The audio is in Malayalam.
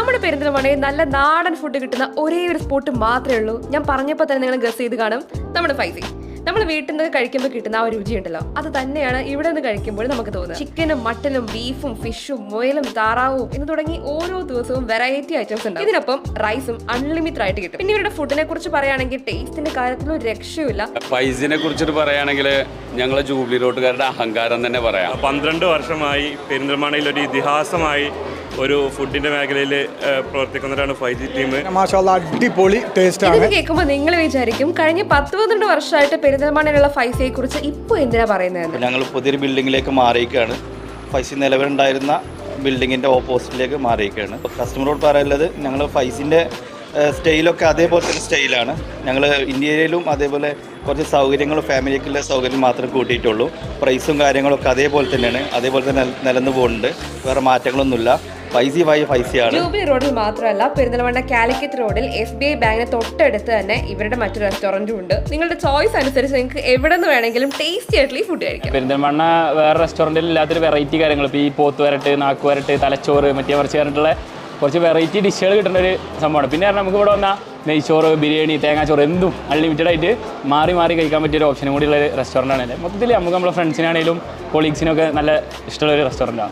നമ്മുടെ പെരിന്തൽമണ്ണയിൽ നല്ല നാടൻ ഫുഡ് കിട്ടുന്ന ഒരേ ഒരു സ്പോട്ട് മാത്രമേ ഉള്ളൂ. ഞാൻ പറഞ്ഞപ്പോൾ തന്നെ നിങ്ങൾ ഗസ് ചെയ്ത് കാണും. നമ്മുടെ ഫൈസി. നമ്മൾ വീട്ടിൽ നിന്ന് കഴിക്കുമ്പോൾ കിട്ടുന്ന ആ ഒരു രുചി ഉണ്ടല്ലോ. അത് തന്നെയാണ് ഇവിടെ നിന്ന് കഴിക്കുമ്പോൾ നമുക്ക് തോന്നുന്നത് ചിക്കനും മട്ടനും ബീഫും ഫിഷും മുയലും താറാവും എന്ന് തുടങ്ങി ഓരോ ദിവസവും വെറൈറ്റി ഐറ്റംസ് ഉണ്ട് ഇതിനൊപ്പം റൈസും അൺലിമിറ്റഡ് ആയിട്ട് കിട്ടും. പിന്നെ ഇവരുടെ ഫുഡിനെ കുറിച്ച് പറയുകയാണെങ്കിൽ ടേസ്റ്റിന്റെ കാര്യത്തിൽ ഒരു രക്ഷയുമില്ല. ഫൈസിനെ കുറിച്ചിട്ട് പറയുകയാണെങ്കിൽ ഞങ്ങളെ ജൂബിലി റോട്ടുകാരുടെ അഹങ്കാരം തന്നെ പറയാം. പന്ത്രണ്ട് വർഷമായി പെരിന്തൽമണ്ണയിൽ ഒരു ഇതിഹാസമായി ഒരു ഫുഡിന്റെ മേഖലയിൽ പ്രവർത്തിക്കുന്നവരാണ് ഫൈവ് ജി ടീം. അടിപൊളി ടേസ്റ്റ് ആണ്. കേൾക്കുമ്പോൾ നിങ്ങൾ വിചാരിക്കും കഴിഞ്ഞ പത്ത് പന്ത്രണ്ട് വർഷമായിട്ട് പെരിന്തൽമണ്ണയിലുള്ള ഫൈസയെ കുറിച്ച് ഇപ്പൊ എന്തിനാ പറയുന്നത് ഞങ്ങൾ പുതിയൊരു ബിൽഡിങ്ങിലേക്ക് മാറിയിരിക്കുകയാണ്. ഫൈസി നിലവിലുണ്ടായിരുന്ന ബിൽഡിങ്ങിന്റെ ഓപ്പോസിറ്റിലേക്ക് മാറിയിരിക്കുകയാണ്. കസ്റ്റമറോട് പറയാനുള്ളത് ഞങ്ങൾ ഫൈസിന്റെ സ്റ്റൈലൊക്കെ അതേപോലെ തന്നെ സ്റ്റൈലാണ്. ഞങ്ങൾ ഇന്ത്യയിലും അതേപോലെ കുറച്ച് സൗകര്യങ്ങൾ ഫാമിലിക്കുള്ള സൗകര്യം മാത്രം കൂട്ടിയിട്ടുള്ളൂ. പ്രൈസും കാര്യങ്ങളൊക്കെ അതേപോലെ തന്നെയാണ്. അതേപോലെ തന്നെ നില- നിലനിന്ന് പോകുന്നുണ്ട്. വേറെ മാറ്റങ്ങളൊന്നുമില്ല. ഫൈസി വൈ ഫൈസിയാണ് ജൂബിലി റോഡിൽ മാത്രമല്ല പെരിന്തൽമണ്ണ കാലിക്കറ്റ് റോഡിൽ എസ് ബി ഐ ബാങ്കിന് തൊട്ടടുത്ത് തന്നെ ഇവരുടെ മറ്റു റെസ്റ്റോറന്റും ഉണ്ട്. നിങ്ങളുടെ ചോയ്സ് അനുസരിച്ച് നിങ്ങൾക്ക് എവിടെ നിന്ന് വേണമെങ്കിലും ടേസ്റ്റി ആയിട്ടുള്ള ഫുഡ് കഴിക്കാം. പെരിന്തൽമണ്ണ വേറെ റെസ്റ്റോറന്റിൽ ഇല്ലാത്തൊരു വെറൈറ്റി കാര്യങ്ങൾ. ഇപ്പോൾ ഈ പോത്ത് വരട്ട് നാക്ക് വരട്ട് തലച്ചോറ് മറ്റേ മറിച്ച് പറഞ്ഞിട്ടുള്ള കുറച്ച് വെറൈറ്റി ഡിഷുകൾ കിട്ടുന്ന ഒരു സംഭവമാണ്. പിന്നെ പറഞ്ഞാൽ നമുക്ക് ഇവിടെ വന്നാൽ നെയ്ച്ചോറ് ബിരിയാണി തേങ്ങാച്ചോറ് എന്തും അൺലിമിറ്റഡ് ആയിട്ട് മാറി മാറി കഴിക്കാൻ പറ്റിയ ഒരു ഓപ്ഷനും കൂടിയുള്ള ഉള്ള ഒരു റെസ്റ്റോറന്റ് ആണ് മൊത്തത്തിൽ നമുക്ക് നമ്മുടെ ഫ്രണ്ട്സിനാണെങ്കിലും കൊളീഗ്സിനൊക്കെ നല്ല ഇഷ്ടമുള്ള ഒരു റെസ്റ്റോറന്റാണ്